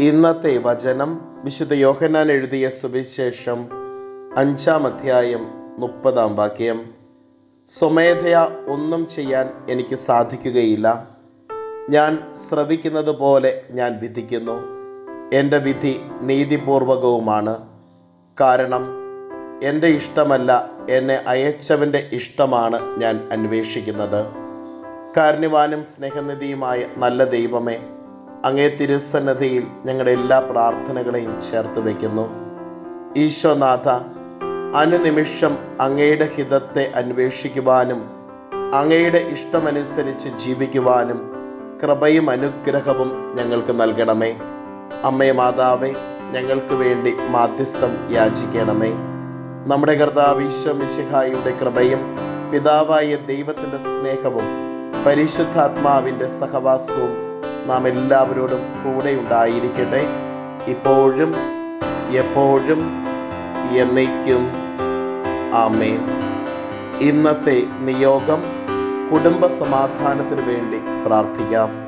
ഇന്നത്തെ വചനം വിശുദ്ധ യോഹന്നാൻ എഴുതിയ സുവിശേഷം അഞ്ചാം അധ്യായം മുപ്പതാം വാക്യം. സ്വമേധയ ഒന്നും ചെയ്യാൻ എനിക്ക് സാധിക്കുകയില്ല. ഞാൻ ശ്രവിക്കുന്നത് പോലെ ഞാൻ വിധിക്കുന്നു. എന്റെ വിധി നീതിപൂർവകവുമാണ്. കാരണം എന്റെ ഇഷ്ടമല്ല എന്നെ അയച്ചവന്റെ ഇഷ്ടമാണ് ഞാൻ അന്വേഷിക്കുന്നത്. കാരണവാനും സ്നേഹനിധിയുമായ നല്ല ദൈവമേ അങ്ങേ തിരുസന്നതിയിൽ ഞങ്ങളുടെ എല്ലാ പ്രാർത്ഥനകളെയും ചേർത്ത് വയ്ക്കുന്നു. ഈശോനാഥ അനുനിമിഷം അങ്ങയുടെ ഹിതത്തെ അന്വേഷിക്കുവാനും അങ്ങയുടെ ഇഷ്ടമനുസരിച്ച് ജീവിക്കുവാനും കൃപയും അനുഗ്രഹവും ഞങ്ങൾക്ക് നൽകണമേ. അമ്മേ മാതാവേ ഞങ്ങൾക്ക് വേണ്ടി മാധ്യസ്ഥം യാചിക്കണമേ. നമ്മുടെ കർത്താവ് ഈശോ മിശിഹായുടെ കൃപയും പിതാവായ ദൈവത്തിന്റെ സ്നേഹവും പരിശുദ്ധാത്മാവിന്റെ സഹവാസവും നാം എല്ലാവരോടും കൂടെ ഉണ്ടായിരിക്കട്ടെ ഇപ്പോഴും എപ്പോഴും എന്നേക്കും. ആമേൻ. ഇന്നത്തെ നിയോഗം കുടുംബ സമാധാനത്തിന് വേണ്ടി പ്രാർത്ഥിക്കാം.